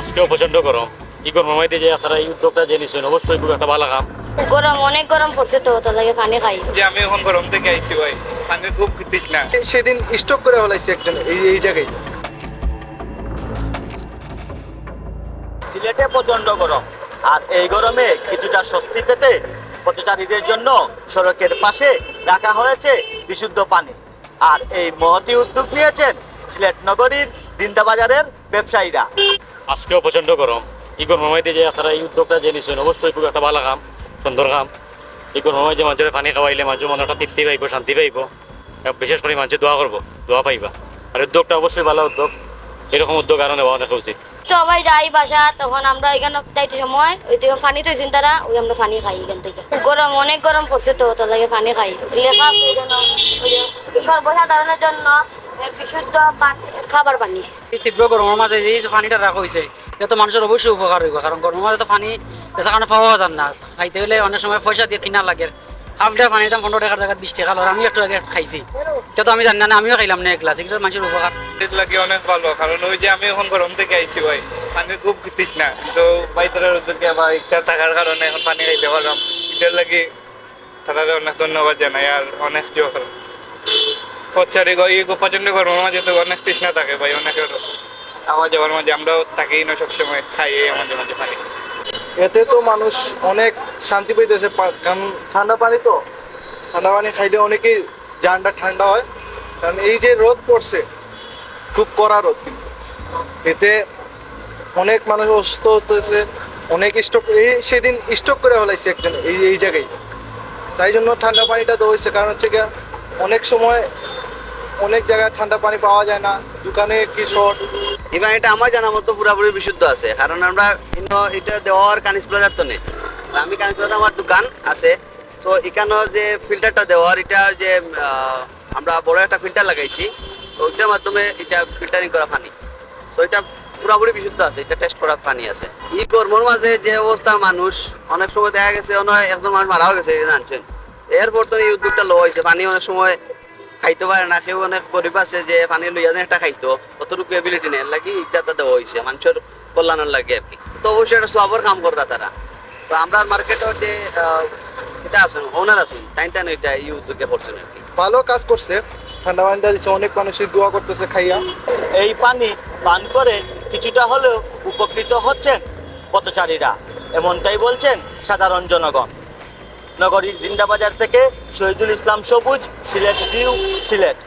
আজকেও প্রচণ্ড গরম। ই গরমের মধ্যে যে আপনারা এই উদ্যোগটা যে নিচ্ছেন অবশ্যই খুব একটা ভালো কাম। গরম অনেক গরম পড়ছে তো তো লাগে পানি খাই। যে আমি এখন গরম থেকে আইছি ভাই পানি খুব তৃষ্ণা সেদিন স্টক করে ফেলাইছে একজন এই এই জায়গায়। সিলেটে প্রচণ্ড গরম আর এই গরমে কিছুটা স্বস্তি পেতে পথচারীদের জন্য সড়কের পাশে রাখা হয়েছে বিশুদ্ধ পানি। আর এই মহতি উদ্যোগ নিয়েছেন সিলেট নগরীর দিন্দাবাজারের ব্যবসায়ীরা। আজকেও প্রচণ্ড গরম। ই গরমের যে আপনারা এই উদ্যোগটা যে নিচ্ছেন অবশ্যই খুব একটা ভালো কাম, সুন্দর কাম। এই গরমের মধ্যে মানুষের পানি খাওয়াইলে মানুষের মনে একটা তৃপ্তি পাইব, শান্তি পাইব। বিশেষ করে মানুষের দোয়া করব, দোয়া পাইবা। আর উদ্যোগটা অবশ্যই ভালো উদ্যোগ। এরকম উদ্যোগ আরও নেওয়া অনেক উচিত। সবাই যাই বাসা, তখন আমরা এখানে যাইতে সময়, ওই থেকে পানি তৈছেন তারা, ওই আমরা পানি খাই এখান থেকে। গরম, অনেক গরম পড়ছে তো তো লাগে পানি খাই। লেখা যে সর্বসাধারণের জন্য বিশুদ্ধ খাবার পানি তীব্র গরমের মাঝে এই যে পানিটা রাখা হয়েছে এটা তো মানুষের অবশ্যই উপকার হইব কারণ গরমের মাঝে না। খাইতে হলে অনেক সময় পয়সা দিয়ে, কিনা লাগে। হাফ লিটার পানির দাম পনেরো টাকার জায়গায় বিশ টাকা আর আমি একটু খাইছি। এটা আমি জানি না, আমিও খাইলাম না এক গ্লাস এটা মানুষের উপকার লাগে অনেক ভালো কারণ ওই যে আমি এখন গরম থেকে আইছি ভাই, পানি খুব তৃষ্ণা তো একটা থাকার কারণে এখন পানি খাইতে পারলাম লাগে তারা অনেক ধন্যবাদ জানাই আর অনেক জিও করো পচারি এই প্রচণ্ড গরমের মাঝে তো অনেক তৃষ্ণা থাকে ভাই অনেকের আওয়াজ যাওয়ার মাঝে, আমরাও থাকি না সবসময়, খাই মাঝে মাঝে পানি। এতে তো মানুষ অনেক শান্তি পাইতেছে, পা- কারণ ঠান্ডা পানি তো। ঠান্ডা পানি খাইলে অনেকেই জানটা ঠান্ডা হয়। কারণ এই যে রোদ পড়ছে, খুব কড়া রোদ কিন্তু। এতে অনেক মানুষ অসুস্থ হতেছে, অনেক স্টক এই সেদিন স্টক করে ফেলাইছে একজন এই এই জায়গায়। তাই জন্য ঠান্ডা পানিটা দেওয়া হয়েছে, কারণ হচ্ছে গিয়ে অনেক সময় অনেক জায়গায় ঠান্ডা পানি পাওয়া যায় না, দোকানে কি শর্ট এবং এটা আমার জানা মতো পুরাপুরি বিশুদ্ধ আছে, কারণ আমরা এটা দেওয়ার কানিস প্লাজার তো নেই। আমি কানিস প্লাজা আমার দোকান আছে, তো এখানের যে ফিল্টারটা দেওয়ার, এটা যে আমরা বড় একটা ফিল্টার লাগাইছি, তো ওইটার মাধ্যমে এটা ফিল্টারিং করা পানি। তো এটা পুরাপুরি বিশুদ্ধ আছে, এটা টেস্ট করা পানি আছে। ই কর্মর মাঝে যে অবস্থার মানুষ, অনেক সময় দেখা গেছে, অনেক একজন মানুষ মারাও গেছে, জানছেন। এরপর তো এই উদ্যোগটা লো হয়েছে, পানি অনেক সময় খাইতে পারে না কেউ অনেক গরিব আছে যে পানি লইয়া যেন একটা খাইতো। অতটুকু এবিলিটি নেই লাগি ইটাটা দেওয়া হয়েছে মানুষের কল্যাণের লাগে আর কি। তো অবশ্যই এটা সবার কাম করা তারা। তো আমরা মার্কেটের যে এটা আছেন ওনার আছেন, তাই তাই এটা এই উদ্যোগে করছেন আর কি। ভালো কাজ করছে, ঠান্ডা পানিটা দিচ্ছে অনেক মানুষই দোয়া করতেছে খাইয়া। এই পানি পান করে কিছুটা হলেও উপকৃত হচ্ছেন পথচারীরা, এমনটাই বলছেন সাধারণ জনগণ। নগরীর জিন্দাবাজার থেকে শহীদুল ইসলাম সবুজ সিলেট ভিউ সিলেট।